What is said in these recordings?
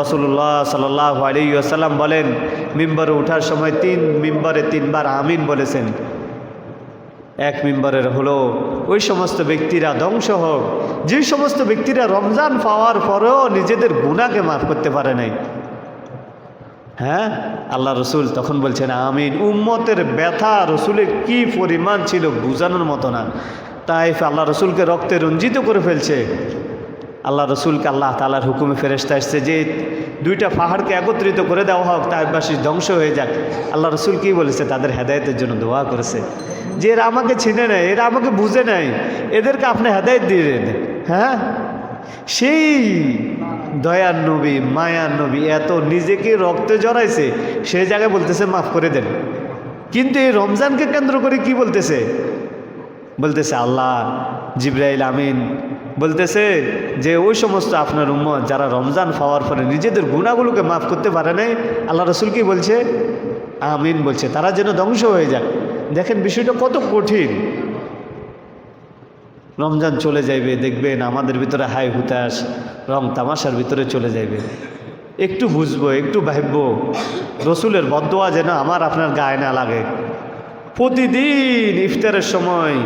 রসুল্লাহ সাল্লাহ আলী আসাল্লাম বলেন, মিম্বরে ওঠার সময় তিন মিম্বরে তিনবার আমিন বলেছেন। এক মিম্বরের হলো ওই সমস্ত ব্যক্তিরা ধ্বংস হোক, যে সমস্ত ব্যক্তিরা রমজান পাওয়ার পরেও নিজেদের গুণাকে মাফ করতে পারে নাই। হ্যাঁ আল্লাহ রসুল তখন বলছেন, আমিন, উম্মতের ব্যথা রসুলের কি পরিমাণ ছিল বোঝানোর মতো না। তাই আল্লাহ রসুলকে রক্তে রঞ্জিত করে ফেলছে। আল্লাহ রসুলকে আল্লাহ তালার হুকুমে ফেরেস্তা এসছে যে দুইটা পাহাড়কে একত্রিত করে দেওয়া হোক তাইবাসী ধ্বংস হয়ে যাক। আল্লাহ রসুল কী বলেছে? তাদের হেদায়তের জন্য দোয়া করেছে। যে এরা আমাকে চিনে নেয় এরা আমাকে বুঝে নেয় এদেরকে আপনি হেদায়ত দিয়ে দেন। হ্যাঁ? সেই দয়ার নবী, মায়ার নবী এত নিজেকে রক্তে জড়াইছে, সেই জায়গায় বলতেছে, মাফ করে দেন। কিন্তু এই রমজানকে কেন্দ্র করে কি বলতেছে? বলতেছে, আল্লাহ, জিব্রাইল আমিন। বলতেছে যে, ওই সমস্ত আপনার উম্মত যারা রমজান পাওয়ার পরে নিজেদের গুণাগুলোকে মাফ করতে পারে নাই? আল্লাহ রসুল কি বলছে? আমিন, বলছে। তারা যেন ধ্বংস হয়ে যাক দেখেন বিষয়টা কত কঠিন। রমজান চলে যাইবে, দেখবেন আমাদের ভিতরে হাই হুতাশ, রং তামাশার ভিতরে চলে যাইবে। একটু বুঝব, একটু ভাববো, রসুলের বদোয়া যেন আমার আপনার গায়ে না লাগে। প্রতিদিন ইফতারের সময়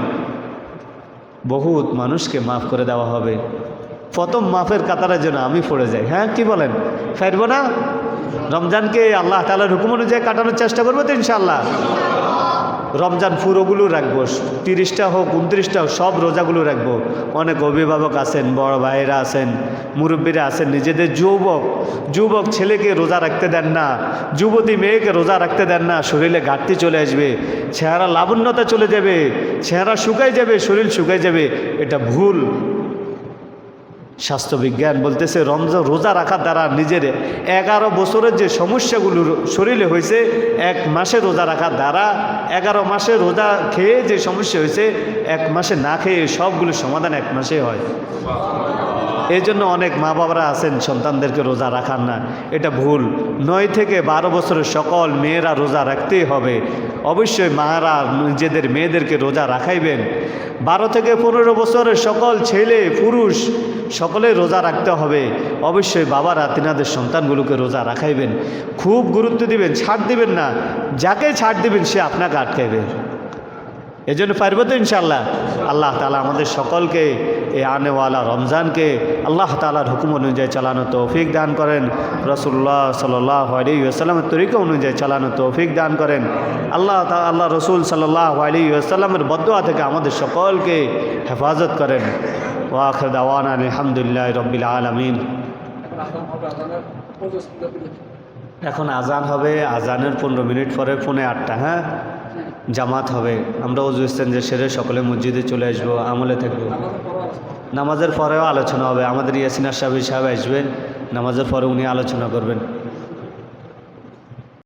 বহুত মানুষকে মাফ করে দেওয়া হবে। প্রথম মাফের কাতারের জন্য আমি পড়ে যাই। হ্যাঁ কি বলেন? ফেরব না? রমজানকে আল্লাহ তালার হুকুম অনুযায়ী কাটানোর চেষ্টা করব তো ইনশাল্লাহ রমজান পুরোগুলো রাখব, তিরিশটা হোক, উনত্রিশটা হোক, সব রোজাগুলো রাখব। অনেক অভিভাবক আছেন, বড় ভাইয়েরা আছেন, মুরব্বীরা আছেন, নিজেদের যুবক যুবক ছেলেকে রোজা রাখতে দেন না, যুবতী মেয়েকে রোজা রাখতে দেন না, শরীরে ঘাটতি চলে আসবে, চেহারা লাবণ্যতা চলে যাবে, চেহারা শুকাই যাবে, শরীর শুকাই যাবে, এটা ভুল। স্বাস্থ্যবিজ্ঞান বলতেছে, রমজান রোজা রাখার দ্বারা নিজের এগারো বছরের যে সমস্যাগুলো শরীরে হয়েছে, এক মাসে রোজা রাখার দ্বারা এগারো মাসে রোজা খেয়ে যে সমস্যা হয়েছে, এক মাসে না খেয়ে সবগুলো সমাধান এক মাসে হয়। এই জন্য অনেক মা বাবারা আছেন, সন্তানদেরকে রোজা রাখার না। এটা ভুল। নয় থেকে বারো বছরের সকল মেয়েরা রোজা রাখতেই হবে। অবশ্যই মারা নিজেদের মেয়েদেরকে রোজা রাখাইবেন। বারো থেকে পনেরো বছরের সকল ছেলে, পুরুষ সকলে রোজা রাখতে হবে। অবশ্যই বাবারা, তিনাদের সন্তানগুলোকে রোজা রাখাইবেন। খুব গুরুত্ব দিবেন, ছাড় দিবেন না। যাকে ছাড় দিবেন, সে আপনাকে আটকাইবে। এই জন্য পারব তো ইনশাল্লাহ আল্লাহ তালা আমাদের সকলকে এই আনেওয়ালা রমজানকে আল্লাহ তালার হুকুম অনুযায়ী চালানো তৌফিক দান করেন। রসুল্লাহ সাল্লাহ আলী আসসালামের তরিকা অনুযায়ী চালানো তৌফিক দান করেন। আল্লাহ আল্লাহ রসুল সাল্লাহ আলী আসসালামের বদোয়া থেকে আমাদের সকলকে হেফাজত করেন। ওয়াখর দাওয়ান আলহামদুলিল্লাহ রব্বিল আলমিন। এখন আজান হবে, আজানের পনেরো মিনিট পরে, পৌনে আটটা হ্যাঁ? জামাত হবে। আমরা উজু যে সেরে সকলে মসজিদে চলে আসব, আমলে থাকব। নামাজের পরেও আলোচনা হবে। আমাদের ইয়াসিনার সাহেব সাহেব আসবেন। নামাজের পরে উনি আলোচনা করবেন।